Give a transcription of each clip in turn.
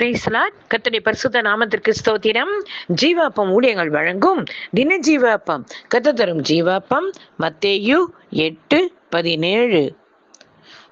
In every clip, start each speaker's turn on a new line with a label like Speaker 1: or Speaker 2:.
Speaker 1: பிரேசலாட் கத்தடி பரிசுத்த நாமத்திற்கு ஸ்தோத்திரம். ஜீவாப்பம் ஊழியங்கள் வழங்கும் தின ஜீவாப்பம் கத்த தரும் ஜீவாப்பம் மத்தேயு எட்டு பதினேழு.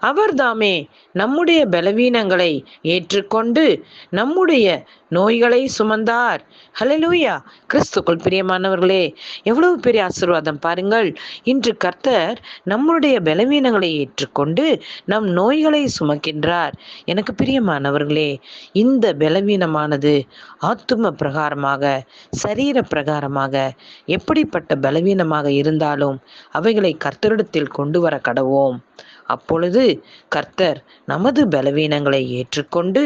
Speaker 1: அவர்தாமே நம்முடைய பலவீனங்களை ஏற்றுக்கொண்டு நம்முடைய நோய்களை சுமந்தார். ஹலலூயா கிறிஸ்துக்குள் பிரியமானவர்களே எவ்வளவு பெரிய ஆசிர்வாதம் பாருங்கள். இன்று கர்த்தர் நம்முடைய பலவீனங்களை ஏற்றுக்கொண்டு நம் நோய்களை சுமக்கின்றார். எனக்கு பிரியமானவர்களே இந்த பலவீனமானது ஆத்தும பிரகாரமாக சரீர பிரகாரமாக எப்படிப்பட்ட பலவீனமாக இருந்தாலும் அவைகளை கர்த்தரிடத்தில் கொண்டு வர கடவோம். அப்பொழுது கர்த்தர் நமது பலவீனங்களை ஏற்றுக்கொண்டு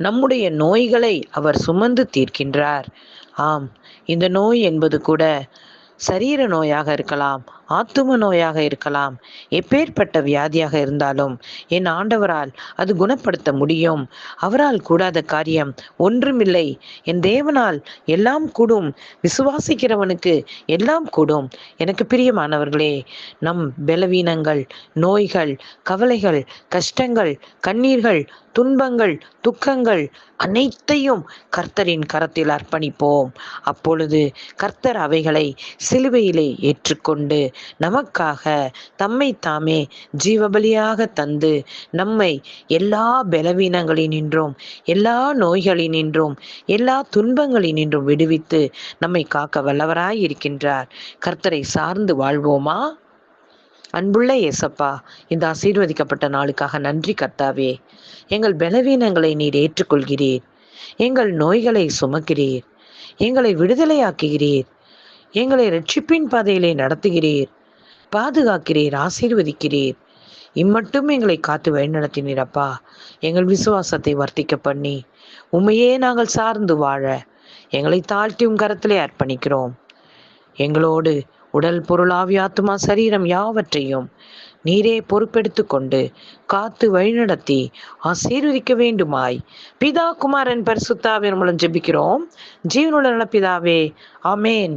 Speaker 1: நம்முடைய நோய்களை அவர் சுமந்து தீர்க்கின்றார். ஆம் இந்த நோய் என்பது கூட சரீர நோயாக இருக்கலாம் ஆத்தும நோயாக இருக்கலாம். எப்பேற்பட்ட வியாதியாக இருந்தாலும் என் ஆண்டவரால் அது குணப்படுத்த முடியும். அவரால் கூடாத காரியம் ஒன்றுமில்லை. என் தேவனால் எல்லாம் கூடும். விசுவாசிக்கிறவனுக்கு எல்லாம் கூடும். எனக்கு பிரியமானவர்களே நம் பலவீனங்கள் நோய்கள் கவலைகள் கஷ்டங்கள் கண்ணீர்கள் துன்பங்கள் துக்கங்கள் அனைத்தையும் கர்த்தரின் கரத்தில் அர்ப்பணிப்போம். அப்பொழுது கர்த்தர் அவைகளை சிலுவையிலே ஏற்றுக்கொண்டு நமக்காக தம்மை தாமே ஜீவபலியாக தந்து நம்மை எல்லா பலவீனங்களினின்றும் எல்லா நோய்களினின்றும் எல்லா துன்பங்களினின்றும் விடுவித்து நம்மை காக்க வல்லவராய் இருக்கின்றார். கர்த்தரை சார்ந்து வாழ்வோமா? அன்புள்ள ஏசப்பா இந்த ஆசீர்வதிக்கப்பட்ட நாளுக்காக நன்றி கர்த்தாவே. எங்கள் பலவீனங்களை நீர் ஏற்றுக்கொள்கிறீர். எங்கள் நோய்களை சுமக்கிறீர். எங்களை விடுதலையாக்குகிறீர். எங்களை ரட்சிப்பின் பாதையிலே நடத்துகிறீர் பாதுகாக்கிறீர் ஆசீர்வதிக்கிறீர். இம்மட்டும் எங்களை காத்து வழிநடத்தினீர் அப்பா. எங்கள் விசுவாசத்தை வர்த்திக்க பண்ணி உண்மையே நாங்கள் சார்ந்து வாழ எங்களை தாழ்த்தியும் கரத்திலே அர்ப்பணிக்கிறோம். எங்களோடு உடல் பொருள் ஆவியாத்துமா சரீரம் யாவற்றையும் நீரே பொறுப்பெடுத்து கொண்டு காத்து வழிநடத்தி ஆசீர்வதிக்க வேண்டுமாய். பிதா குமாரன் பரிசுத்தாவின் மூலம் ஜெபிக்கிறோம். ஜீவனுள்ள நல பிதாவே ஆமேன்.